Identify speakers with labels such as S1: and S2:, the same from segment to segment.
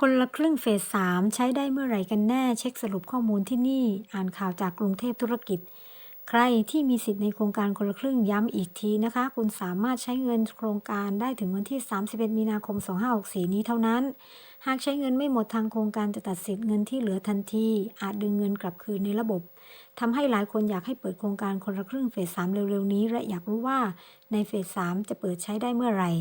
S1: คนละครึ่งเฟสสามใช้ได้เมื่อไหร่กันแน่เช็คสรุปข้อมูลที่นี่ อ่านข่าวจากกรุงเทพธุรกิจ ใครที่มีสิทธิ์ในโครงการคนละครึ่งย้ำอีกทีนะคะ คุณสามารถใช้เงินโครงการได้ถึงวันที่ 31 มีนาคม 2564 นี้เท่านั้น หากใช้เงินไม่หมดทางโครงการจะตัดสิทธิ์เงินที่เหลือทันที อาจดึงเงินกลับคืนในระบบทำให้หลายคนอยากให้เปิดโครงการคนละครึ่งเฟสสามเร็วๆนี้ และอยากรู้ว่าในเฟสสามจะเปิดใช้ได้เมื่อไหร่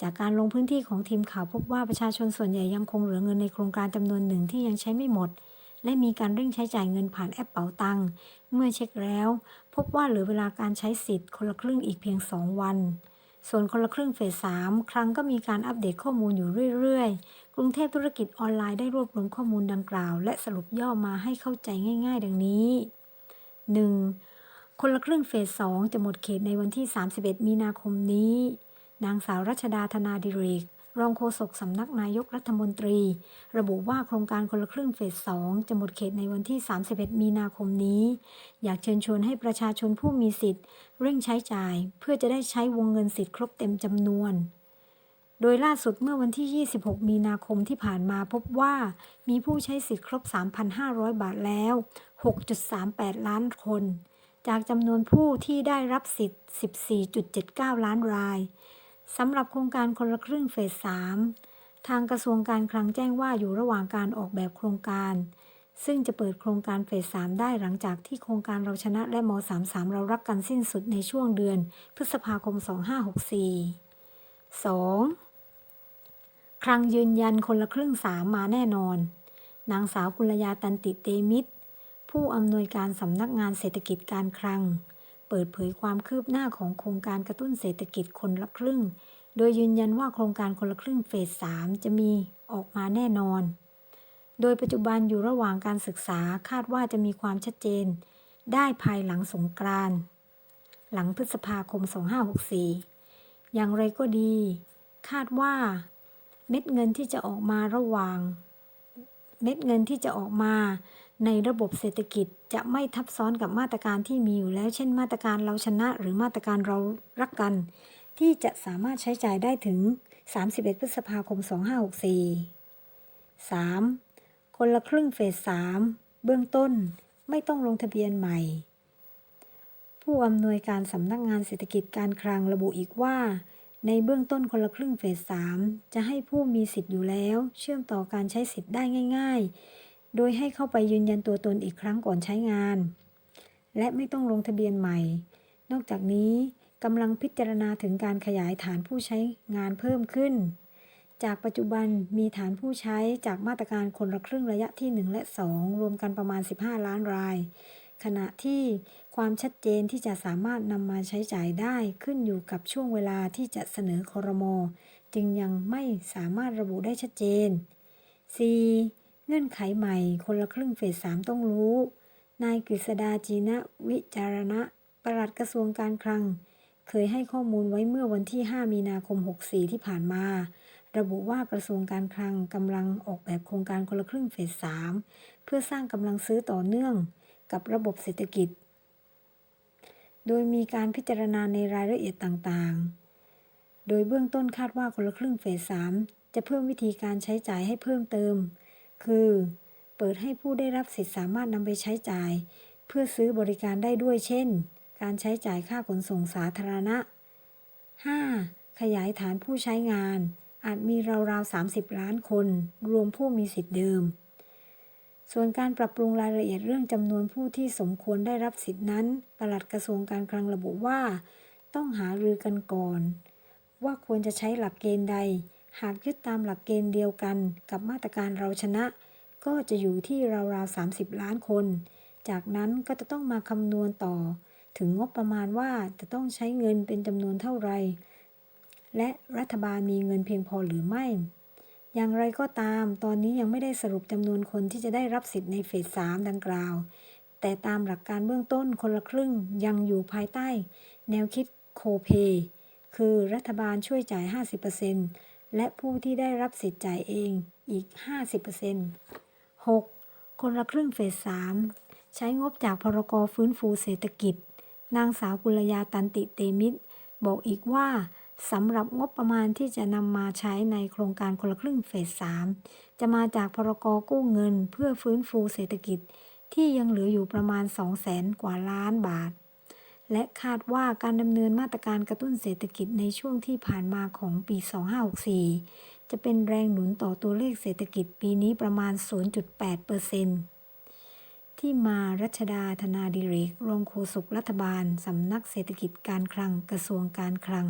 S1: จากการลงพื้นที่ของทีมข่าวพบว่าประชาชนส่วนใหญ่ยังคงเหลือเงินในโครงการจำนวนหนึ่งที่ยังใช้ไม่หมด และมีการเร่งใช้จ่ายเงินผ่านแอปเป๋าตังเมื่อเช็คแล้ว พบว่าเหลือเวลาการใช้สิทธิ์คนละครึ่งอีกเพียง 2 วัน ส่วนคนละครึ่งเฟสสามครั้งก็มีการอัปเดตข้อมูลอยู่เรื่อยๆ กรุงเทพธุรกิจออนไลน์ได้รวบรวมข้อมูลดังกล่าว และสรุปย่อมาให้เข้าใจง่าย ๆ ดังนี้ 1. คนละครึ่งเฟส2จะหมดเขตในวันที่ 31 มีนาคมนี้ นางสาวรัชดาธนาดิเรก รองโฆษกสำนักนายกรัฐมนตรี ระบุว่าโครงการคนละครึ่งเฟส 2 จะหมดเขตในวันที่ 31 มีนาคมนี้ อยากเชิญชวนให้ประชาชนผู้มีสิทธิ์ เร่งใช้จ่าย เพื่อจะได้ใช้วงเงินสิทธิ์ครบเต็มจำนวนโดยล่าสุดเมื่อวันที่ 26 มีนาคมที่ผ่านมาพบว่ามีผู้ใช้สิทธิ์ครบ 3,500 บาทแล้ว 6.38 ล้านคน จากจำนวนผู้ที่ได้รับสิทธิ์ 14.79 ล้านราย สำหรับโครงการคนละครึ่งเฟส 3 ทางกระทรวงการคลังแจ้งว่าอยู่ระหว่างการออกแบบโครงการ ซึ่งจะเปิดโครงการเฟส 3 ได้หลังจากที่โครงการเราชนะและม 33 เรารักกันสิ้นสุดในช่วงเดือน พฤษภาคม 2564 2. คลังยืนยันคนละครึ่งสามมาแน่นอน นางสาวกุลยาตันติเตมิตร ผู้อำนวยการสำนักงานเศรษฐกิจการคลัง เปิดเผยความคืบหน้าของโครงการกระตุ้นเศรษฐกิจคนละครึ่ง โดยยืนยันว่าโครงการคนละครึ่งเฟส 3 จะมีออกมาแน่นอน โดยปัจจุบันอยู่ระหว่างการศึกษาคาดว่าจะมีความชัดเจน ได้ภายหลังสงกรานต์หลังพฤษภาคม 2564 อย่างไรก็ดี คาดว่าเม็ดเงินที่จะออกมาระหว่าง เม็ดเงินที่จะออกมา ในระบบเศรษฐกิจจะไม่ทับซ้อนกับมาตรการที่มีอยู่แล้ว เช่น มาตรการเราชนะหรือมาตรการเรารักกัน ที่จะสามารถใช้จ่ายได้ถึง 31 พฤษภาคม 2564 3. คนละครึ่งเฟส 3 เบื้องต้นไม่ต้องลงทะเบียนใหม่ ผู้อำนวยการสำนักงานเศรษฐกิจการคลังระบุอีกว่า ในเบื้องต้นคนละครึ่งเฟส 3 จะให้ผู้มีสิทธิ์อยู่แล้ว เชื่อมต่อการใช้สิทธิ์ได้ง่าย ๆ โดยให้เข้าไปยืนยันตัวตนอีกครั้งก่อนใช้งาน และไม่ต้องลงทะเบียนใหม่ นอกจากนี้กำลังพิจารณาถึงการขยายฐานผู้ใช้งานเพิ่มขึ้น จากปัจจุบันมีฐานผู้ใช้จากมาตรการคนละครึ่งระยะที่ 1 และ 2 รวมกันประมาณ 15 ล้านราย ขณะที่ความชัดเจนที่จะสามารถนำมาใช้จ่ายได้ขึ้นอยู่กับช่วงเวลาที่จะเสนอคอรมอจึงยังไม่สามารถระบุได้ชัดเจน 4. เงื่อนไขใหม่ คนละครึ่งเฟส3ต้องรู้ นายกฤษดาจีนะวิจารณะ ปลัดกระทรวงการคลัง เคยให้ข้อมูลไว้เมื่อวันที่ 5 มีนาคม 64 ที่ผ่านมา ระบุว่ากระทรวงการคลังกำลังออกแบบโครงการคนละครึ่งเฟส3เพื่อสร้างกำลังซื้อต่อเนื่องกับระบบเศรษฐกิจ โดยมีการพิจารณาในรายละเอียดต่างๆ โดยเบื้องต้นคาดว่าคนละครึ่งเฟส3จะเพิ่มวิธีการใช้จ่ายให้เพิ่มเติม คือ เปิดให้ผู้ได้รับสิทธิ์สามารถนำไปใช้จ่าย เพื่อซื้อบริการได้ด้วยเช่น การใช้จ่ายค่าขนส่งสาธารณะ 5. ขยายฐานผู้ใช้งาน อาจมีราวๆ 30 ล้านคน รวมผู้มีสิทธิ์เดิม ส่วนการปรับปรุงรายละเอียดเรื่องจำนวนผู้ที่สมควรได้รับสิทธินั้นปลัดกระทรวงการคลังระบุว่า ต้องหารือกันก่อน ว่าควรจะใช้หลักเกณฑ์ใด หากยึดตามหลักเกณฑ์เดียวกันกับมาตรการเราชนะ ก็จะอยู่ที่ราวๆ30 ล้านคน จากนั้นก็จะต้องมาคำนวณต่อ ถึงงบประมาณว่าจะต้องใช้เงินเป็นจำนวนเท่าไร และรัฐบาลมีเงินเพียงพอหรือไม่ อย่างไรก็ตาม ตอนนี้ยังไม่ได้สรุปจำนวนคนที่จะได้รับสิทธิ์ในเฟส3ดังกล่าว แต่ตามหลักการเบื้องต้นคนละครึ่งยังอยู่ภายใต้ แนวคิดโคเปคือรัฐบาลช่วยจ่าย 50% และผู้ที่ได้รับสิทธิ์จ่ายเองอีก 50% 6. คนละครึ่งเฟส 3 ใช้งบจากพรกฟื้นฟูเศรษฐกิจ นางสาวกุลยาตันติเตมิตร บอกอีกว่าสำหรับงบประมาณที่จะนำมาใช้ในโครงการคนละครึ่งเฟส 3 จะมาจากพรกกู้เงินเพื่อฟื้นฟูเศรษฐกิจ ที่ยังเหลืออยู่ประมาณ 2 0 0แสนกว่าล้านบาท และคาดว่าการดำเนินมาตรการกระตุ้นเศรษฐกิจในช่วงที่ผ่านมาของปี 2564 จะเป็นแรงหนุนต่อตัวเลขเศรษฐกิจปีนี้ประมาณ 0.8%ที่มารัชดาธนาดิเรกรองโฆษกรัฐบาล สำนักเศรษฐกิจการคลังกระทรวงการคลัง